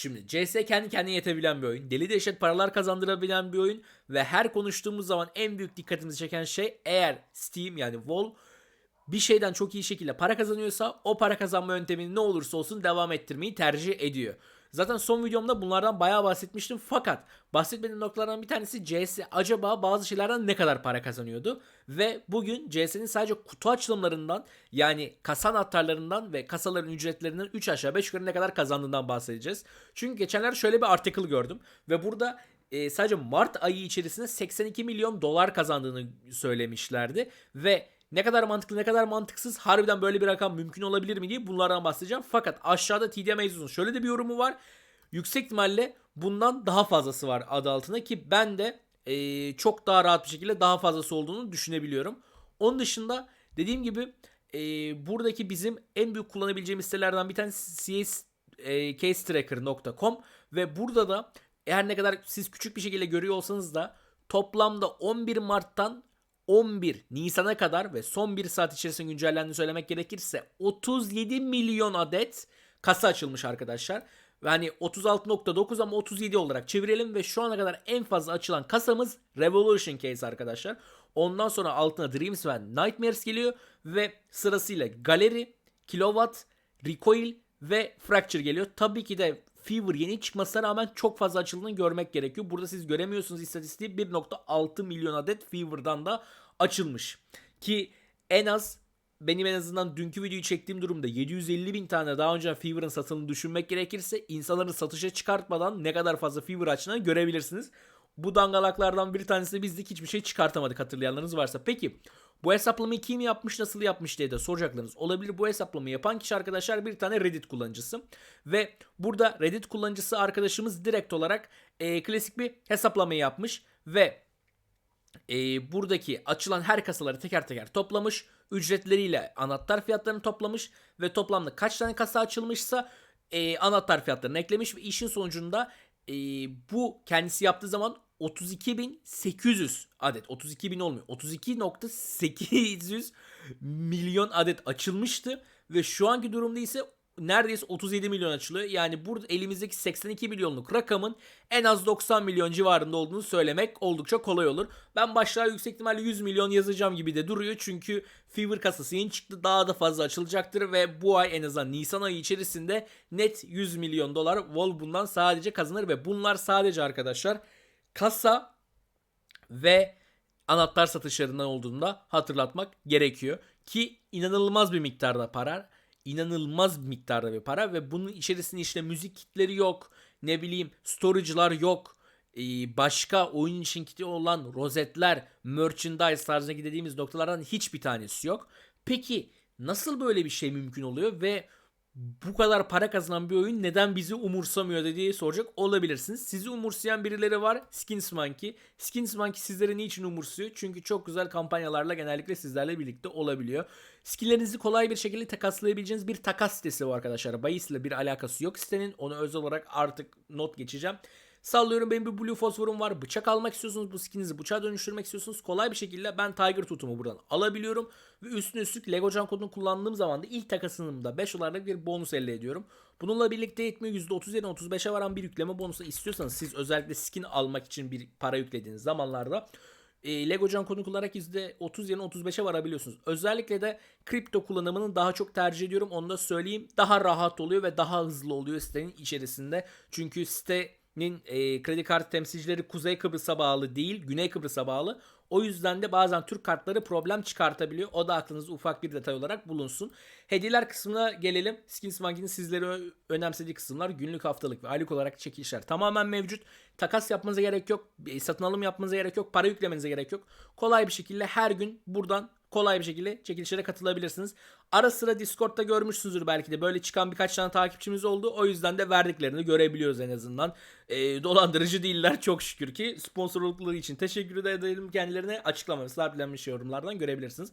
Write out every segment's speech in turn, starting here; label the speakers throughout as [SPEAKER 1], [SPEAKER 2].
[SPEAKER 1] şimdi CS kendi kendine yetebilen bir oyun. Deli dehşet paralar kazandırabilen bir oyun. Ve her konuştuğumuz zaman en büyük dikkatimizi çeken şey eğer Steam yani Valve bir şeyden çok iyi şekilde para kazanıyorsa o para kazanma yöntemini ne olursa olsun devam ettirmeyi tercih ediyor. Zaten son videomda bunlardan bayağı bahsetmiştim fakat bahsetmediğim noktalardan bir tanesi CS acaba bazı şeylerden ne kadar para kazanıyordu ve bugün CS'nin sadece kutu açılımlarından yani kasa anahtarlarından ve kasaların ücretlerinden 3 aşağı 5 yukarı ne kadar kazandığından bahsedeceğiz. Çünkü geçenlerde şöyle bir article gördüm ve burada e, sadece Mart ayı içerisinde 82 milyon dolar kazandığını söylemişlerdi ve ne kadar mantıklı ne kadar mantıksız harbiden böyle bir rakam mümkün olabilir mi diye bunlardan bahsedeceğim. Fakat aşağıda TD Mezun'un şöyle de bir yorumu var. Yüksek ihtimalle bundan daha fazlası var adı altında ki ben de e, çok daha rahat bir şekilde daha fazlası olduğunu düşünebiliyorum. Onun dışında dediğim gibi e, buradaki bizim en büyük kullanabileceğimiz sitelerden bir tanesi CS e, casetracker.com ve burada da eğer ne kadar siz küçük bir şekilde görüyor olsanız da toplamda 11 Mart'tan 11 Nisan'a kadar ve son 1 saat içerisinde güncellendiğini söylemek gerekirse 37 milyon adet kasa açılmış arkadaşlar. Ve hani 36.9 ama 37 olarak çevirelim ve şu ana kadar en fazla açılan kasamız Revolution Case arkadaşlar. Ondan sonra altına Dreams ve Nightmares geliyor ve sırasıyla Gallery, Kilowatt, Recoil ve Fracture geliyor. Tabii ki de Fever yeni çıkmasına rağmen çok fazla açıldığını görmek gerekiyor. Burada siz göremiyorsunuz istatistiği 1.6 milyon adet Fever'dan da açılmış. Ki en az benim en azından dünkü videoyu çektiğim durumda 750 bin tane daha önce Fever'ın satılını düşünmek gerekirse insanların satışa çıkartmadan ne kadar fazla Fever açtığını görebilirsiniz. Bu dangalaklardan bir tanesi de bizdik hiçbir şey çıkartamadık hatırlayanlarınız varsa. Peki bu hesaplamayı kim yapmış nasıl yapmış diye de soracaklarınız olabilir. Bu hesaplamayı yapan kişi arkadaşlar bir tane Reddit kullanıcısı. Ve burada Reddit kullanıcısı arkadaşımız direkt olarak e, klasik bir hesaplamayı yapmış. Ve e, buradaki açılan her kasaları teker teker toplamış. Ücretleriyle anahtar fiyatlarını toplamış. Ve toplamda kaç tane kasa açılmışsa e, anahtar fiyatlarını eklemiş. Ve işin sonucunda e, bu kendisi yaptığı zaman 32.800 adet 32.000 olmuyor 32.800 milyon adet açılmıştı ve şu anki durumda ise neredeyse 37 milyon açılıyor. Yani burada elimizdeki 82 milyonluk rakamın en az 90 milyon civarında olduğunu söylemek oldukça kolay olur. Ben başlığa yüksek ihtimalle 100 milyon yazacağım gibi de duruyor. Çünkü Fever kasası yeni çıktı. Daha da fazla açılacaktır ve bu ay en azından Nisan ayı içerisinde net 100 milyon dolar Vol bundan sadece kazanır ve bunlar sadece arkadaşlar kasa ve anahtar satışlarından olduğunda hatırlatmak gerekiyor. Ki inanılmaz bir miktarda para. inanılmaz bir miktarda bir para ve bunun içerisinde işte müzik kitleri yok. Ne bileyim storage'lar yok. Ee, başka oyun için kiti olan rozetler, merchandise tarzındaki dediğimiz noktalardan hiçbir tanesi yok. Peki nasıl böyle bir şey mümkün oluyor ve bu kadar para kazanan bir oyun neden bizi umursamıyor diye soracak olabilirsiniz. Sizi umursayan birileri var. Skins Monkey. Skins Monkey sizleri niçin umursuyor? Çünkü çok güzel kampanyalarla genellikle sizlerle birlikte olabiliyor. Skilllerinizi kolay bir şekilde takaslayabileceğiniz bir takas sitesi var arkadaşlar. Bayis ile bir alakası yok sitenin. Onu özel olarak artık not geçeceğim. Sallıyorum benim bir blue fosforum var. Bıçak almak istiyorsunuz. Bu skininizi bıçağa dönüştürmek istiyorsunuz. Kolay bir şekilde ben Tiger tutumu buradan alabiliyorum. Ve üstüne üstlük Lego Can kodunu kullandığım zaman da ilk takasımda 5 olarak bir bonus elde ediyorum. Bununla birlikte %30 yerine 35'e varan bir yükleme bonusu istiyorsanız siz özellikle skin almak için bir para yüklediğiniz zamanlarda e, Lego Can kodunu kullanarak %30 yerine 35'e varabiliyorsunuz. Özellikle de kripto kullanımını daha çok tercih ediyorum. Onu da söyleyeyim. Daha rahat oluyor ve daha hızlı oluyor sitenin içerisinde. Çünkü site nin e, kredi kartı temsilcileri Kuzey Kıbrıs'a bağlı değil, Güney Kıbrıs'a bağlı. O yüzden de bazen Türk kartları problem çıkartabiliyor. O da aklınızda ufak bir detay olarak bulunsun. Hediyeler kısmına gelelim. Skins Monkey'nin sizlere önemsediği kısımlar günlük, haftalık ve aylık olarak çekilişler tamamen mevcut. Takas yapmanıza gerek yok. Satın alım yapmanıza gerek yok. Para yüklemenize gerek yok. Kolay bir şekilde her gün buradan kolay bir şekilde çekilişlere katılabilirsiniz. Ara sıra Discord'da görmüşsünüzdür belki de böyle çıkan birkaç tane takipçimiz oldu. O yüzden de verdiklerini görebiliyoruz en azından. E, dolandırıcı değiller çok şükür ki. Sponsorlukları için teşekkür edelim kendilerine. Açıklamaları sabitlenmiş yorumlardan görebilirsiniz.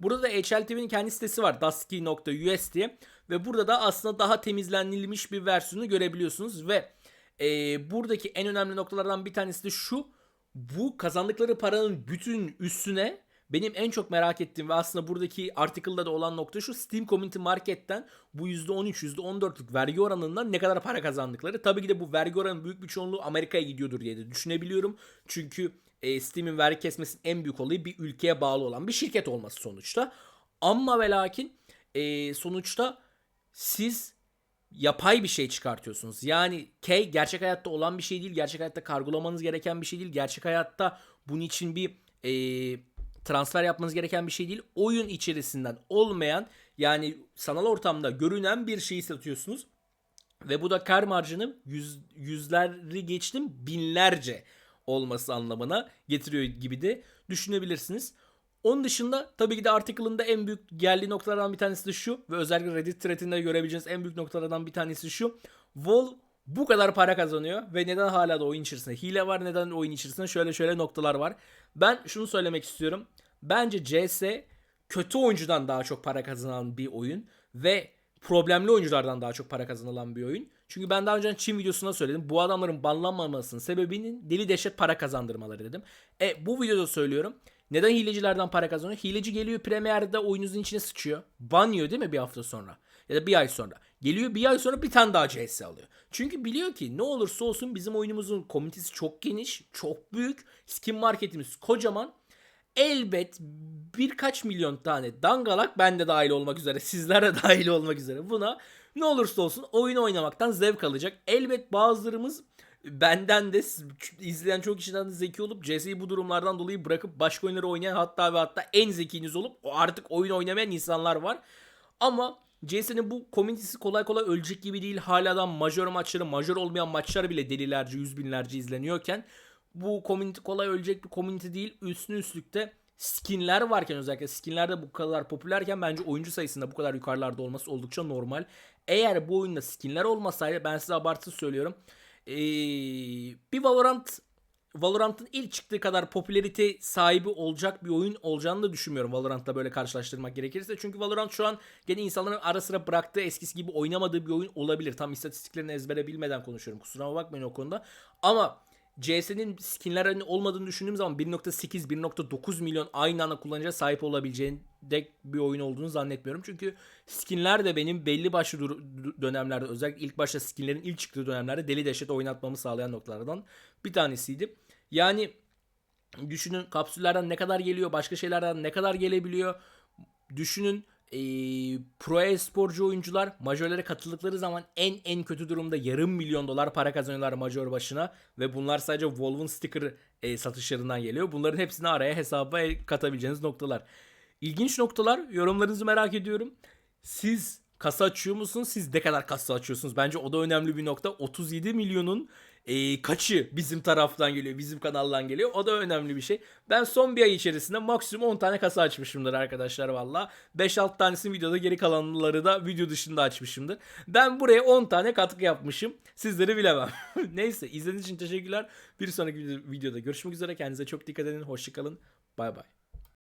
[SPEAKER 1] Burada da HLTV'nin kendi sitesi var. Dusky.us diye. Ve burada da aslında daha temizlenilmiş bir versiyonu görebiliyorsunuz. Ve e, buradaki en önemli noktalardan bir tanesi de şu. Bu kazandıkları paranın bütün üstüne benim en çok merak ettiğim ve aslında buradaki article'da da olan nokta şu Steam Community Market'ten bu %13, %14'lük vergi oranından ne kadar para kazandıkları. Tabii ki de bu vergi oranının büyük bir çoğunluğu Amerika'ya gidiyordur diye de düşünebiliyorum. Çünkü e, Steam'in vergi kesmesinin en büyük olayı bir ülkeye bağlı olan bir şirket olması sonuçta. Ama ve lakin e, sonuçta siz yapay bir şey çıkartıyorsunuz. Yani K gerçek hayatta olan bir şey değil. Gerçek hayatta kargolamanız gereken bir şey değil. Gerçek hayatta bunun için bir e, transfer yapmanız gereken bir şey değil. Oyun içerisinden olmayan yani sanal ortamda görünen bir şeyi satıyorsunuz. Ve bu da kar marjının yüz, yüzleri geçtim binlerce olması anlamına getiriyor gibi de düşünebilirsiniz. Onun dışında tabii ki de article'ın da en büyük geldiği noktalardan bir tanesi de şu ve özellikle Reddit threadinde görebileceğiniz en büyük noktalardan bir tanesi şu. Valve bu kadar para kazanıyor ve neden hala da oyun içerisinde hile var neden oyun içerisinde şöyle şöyle noktalar var. Ben şunu söylemek istiyorum. Bence CS kötü oyuncudan daha çok para kazanan bir oyun ve problemli oyunculardan daha çok para kazanılan bir oyun. Çünkü ben daha önce Çin videosunda söyledim. Bu adamların banlanmamasının sebebinin deli dehşet para kazandırmaları dedim. E bu videoda söylüyorum. Neden hilecilerden para kazanıyor? Hileci geliyor Premier'de oyununuzun içine sıçıyor. Banıyor değil mi bir hafta sonra? Ya da bir ay sonra. Geliyor bir ay sonra bir tane daha CS alıyor. Çünkü biliyor ki ne olursa olsun bizim oyunumuzun komünitesi çok geniş, çok büyük. Skin marketimiz kocaman. Elbet birkaç milyon tane dangalak ben de dahil olmak üzere, sizler de dahil olmak üzere buna ne olursa olsun oyun oynamaktan zevk alacak. Elbet bazılarımız benden de izleyen çok kişiden de zeki olup CS'yi bu durumlardan dolayı bırakıp başka oyunları oynayan hatta ve hatta en zekiniz olup artık oyun oynamayan insanlar var. Ama CS'nin bu komünitesi kolay kolay ölecek gibi değil. Hala da majör maçları, majör olmayan maçlar bile delilerce, yüz binlerce izleniyorken bu komünite kolay ölecek bir komünite değil. Üstüne üstlükte skinler varken özellikle skinler de bu kadar popülerken bence oyuncu sayısında bu kadar yukarılarda olması oldukça normal. Eğer bu oyunda skinler olmasaydı ben size abartısız söylüyorum. Ee, bir Valorant Valorant'ın ilk çıktığı kadar popülarite sahibi olacak bir oyun olacağını da düşünmüyorum Valorant'la böyle karşılaştırmak gerekirse. Çünkü Valorant şu an gene insanların ara sıra bıraktığı eskisi gibi oynamadığı bir oyun olabilir. Tam istatistiklerini ezbere bilmeden konuşuyorum. Kusuruma bakmayın o konuda. Ama CS'nin skinler olmadığını düşündüğüm zaman 1.8 1.9 milyon aynı anda kullanıcıya sahip olabileceğinde bir oyun olduğunu zannetmiyorum. Çünkü skinler de benim belli başlı dönemlerde özellikle ilk başta skinlerin ilk çıktığı dönemlerde deli dehşet oynatmamı sağlayan noktalardan bir tanesiydi. Yani düşünün kapsüllerden ne kadar geliyor, başka şeylerden ne kadar gelebiliyor. Düşünün e, pro e-sporcu oyuncular majörlere katıldıkları zaman en en kötü durumda yarım milyon dolar para kazanıyorlar majör başına ve bunlar sadece Wolven sticker e, satışlarından geliyor. Bunların hepsini araya hesaba katabileceğiniz noktalar. İlginç noktalar. Yorumlarınızı merak ediyorum. Siz kasa açıyor musunuz? Siz ne kadar kasa açıyorsunuz? Bence o da önemli bir nokta. 37 milyonun e, kaçı bizim taraftan geliyor, bizim kanaldan geliyor. O da önemli bir şey. Ben son bir ay içerisinde maksimum 10 tane kasa açmışımdır arkadaşlar valla. 5-6 tanesini videoda geri kalanları da video dışında açmışımdır. Ben buraya 10 tane katkı yapmışım. Sizleri bilemem. Neyse izlediğiniz için teşekkürler. Bir sonraki videoda görüşmek üzere. Kendinize çok dikkat edin. Hoşçakalın. Bay bay.